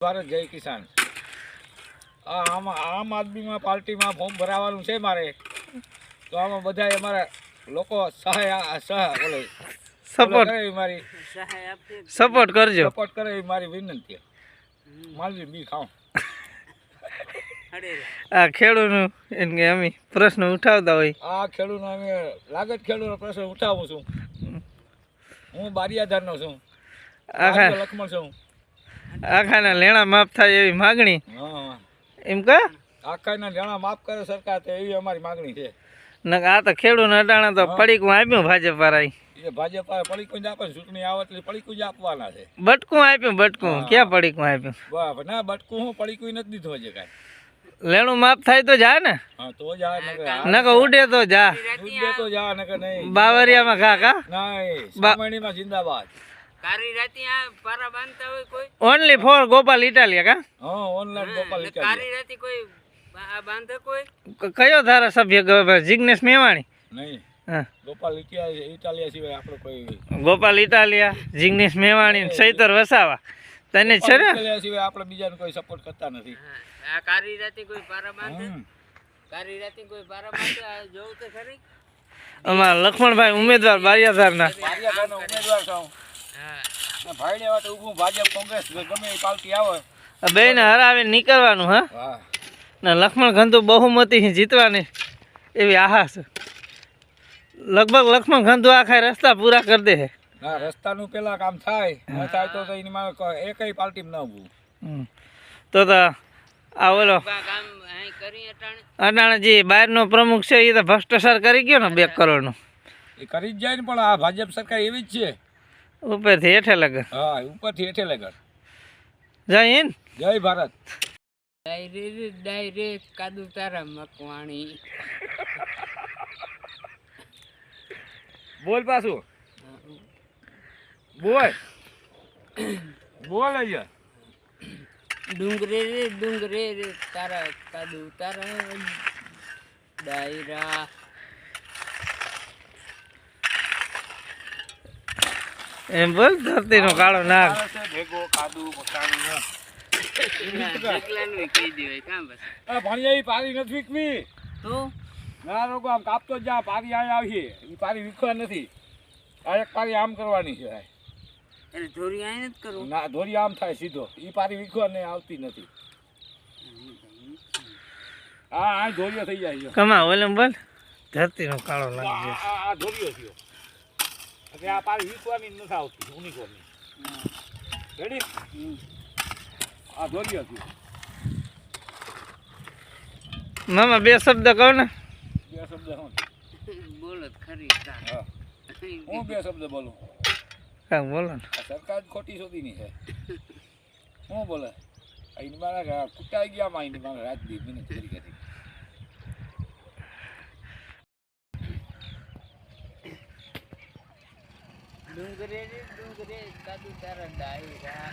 ભારત જય કિસાન. આ આમાં આમ આદમીમાં પાર્ટીમાં ફોર્મ ભરાવાનું છે મારે. તો આમાં બધા અમારા લોકો સહાય સહાય સહ બોલે. સપોર્ટ મારી. સપોર્ટ કરજો. સપોર્ટ કરે મારી વિનંતી. માલજી બી ખાઉં આ ખેડૂતનું એમ કે અમે પ્રશ્ન ઉઠાવતા હોય. આ ખેડૂતનો અમે લાગત ખેડૂતનો પ્રશ્ન ઉઠાવું છું. હું બારિયાધારનો છું. આખા લખમણ છું. આખાના લેણા માફ થાય એવી માગણી? એમ કે? આખાના લેણા માફ કરે સરકાર તો એવી અમારી માગણી છે. નકર આ તો ખેડૂત અટાણા તો પડીકું આપ્યું ભાજપ વાળા એ ભાજપ પડીકું જ આપે ચૂંટણી આવે એટલે પડીકું જ આપવાના છે. બટકું આપ્યું બટકું. ક્યાં પડીકું આપ્યું? ના બટકું હું પડીકું નથી દીધું કાંઈ. લેણું માફ થાય તો જા ને. તો જ આ નકર ઉડે તો જા. દે તો જા નહીં. બાવરિયામાં ખા કા? નહીં બા- જિંદાબાદ. કારી રાતી આ પારા બાંધતા હોય કોઈ? ઓનલી ફોર ગોપાલ ઇટાલિયા કા? હા ઓનલાઈન ગોપાલ ઇટાલિયા કારી રાતી કોઈ આ બાંધે કોઈ? કયો ધારાસભ્ય જિગ્નેશ મેવાણી? નહીં. હા. ગોપાલ ઇટાલિયા ઇટાલિયા સિવાય આપણે કોઈ ગોપાલ ઇટાલિયા જિગ્નેશ મેવાણી સૈતર ચૈતર વસાવા. તને છે ને? સિવાય આપણે બીજાને કોઈ સપોર્ટ કરતા નથી. આ કારી રાતી કોઈ પારા બાંધે? કારી રાતી કોઈ પારા બાંધે? જોઉં તો ખરી. અમારા લક્ષ્મણભાઈ ઉમેદવાર બારિયાધારના. ભાજપનો ઉમેદવાર છું હા ને ભાઈને વાત ભાજપ કોંગ્રેસ ગમે એ પાર્ટી આવે. બેને હરાવીને નીકળવાનું હા? હા. ને લક્ષ્મણ ખંતુ બહુમતી જીતવાની એવી આહા છે. લગભગ લક્ષ્મણ ખંતુ આખા રસ્તા પૂરા કરી દે છે. ના રસ્તાનું પેલા કામ થાય. ન થાય તો તો એની માં એકય પાર્ટીમાં ન ઊભું. તો તો આ ઓલો અટાણે. અટાણે જે બહારનો પ્રમુખ છે એ તો ભ્રષ્ટાચાર કરી ગયો ને બે કરોડનું. એ કરી જ જાય ને પણ આ ભાજપ સરકાર એવી જ છે. ઉપરથી હેઠે લગે હા ઉપરથી હેઠે લગર જય હિન્દ. જય ભારત. ડાયરે ડાયરેક્ટ કાદુ તારા મકવાણી. બોલ પાછું. બોલ. બોલ અહીંયા. ડુંગરે રે ડુંગરે રે તારા કાદુ તારા ડાયરા. એમ બોલ ધરતીનો કાળો નાગ. ભેગો કાદુ આ ભણિયા પારી નથી વીકવી. તો? ના લોકો આમ કાપતો જ પારી આય આવી એ પારી વીખવા નથી. આ એક પારી આમ કરવાની છે એટલે ધોરી આય જ કરવું? ના ધોરી આમ થાય સીધો. એ પારી વીખવા ને આવતી નથી. આ આ ધોરીઓ થઈ જાય કમા ઓલમ બોલ ધરતીનો કાળો નાગ આ આ- આ ધોરીઓ થયો. એટલે આ પારી વીખવાની જ નથી આવતી યુનિકોર્નની રેડી આ દોરી હતી. મામા બે શબ્દ કહો ને. બે શબ્દ હું બોલો તો ખરી. હું. બે શબ્દ બોલું? હા બોલો ને. આ સરકાર ખોટી શોધીની છે. શું બોલે? અહીં મારા કુટાઈ ગયા માં અહીં મારા રાજદીપ ફરી કરી ડુંગરે ડુંગરે કાદુ તારા ડાયરા.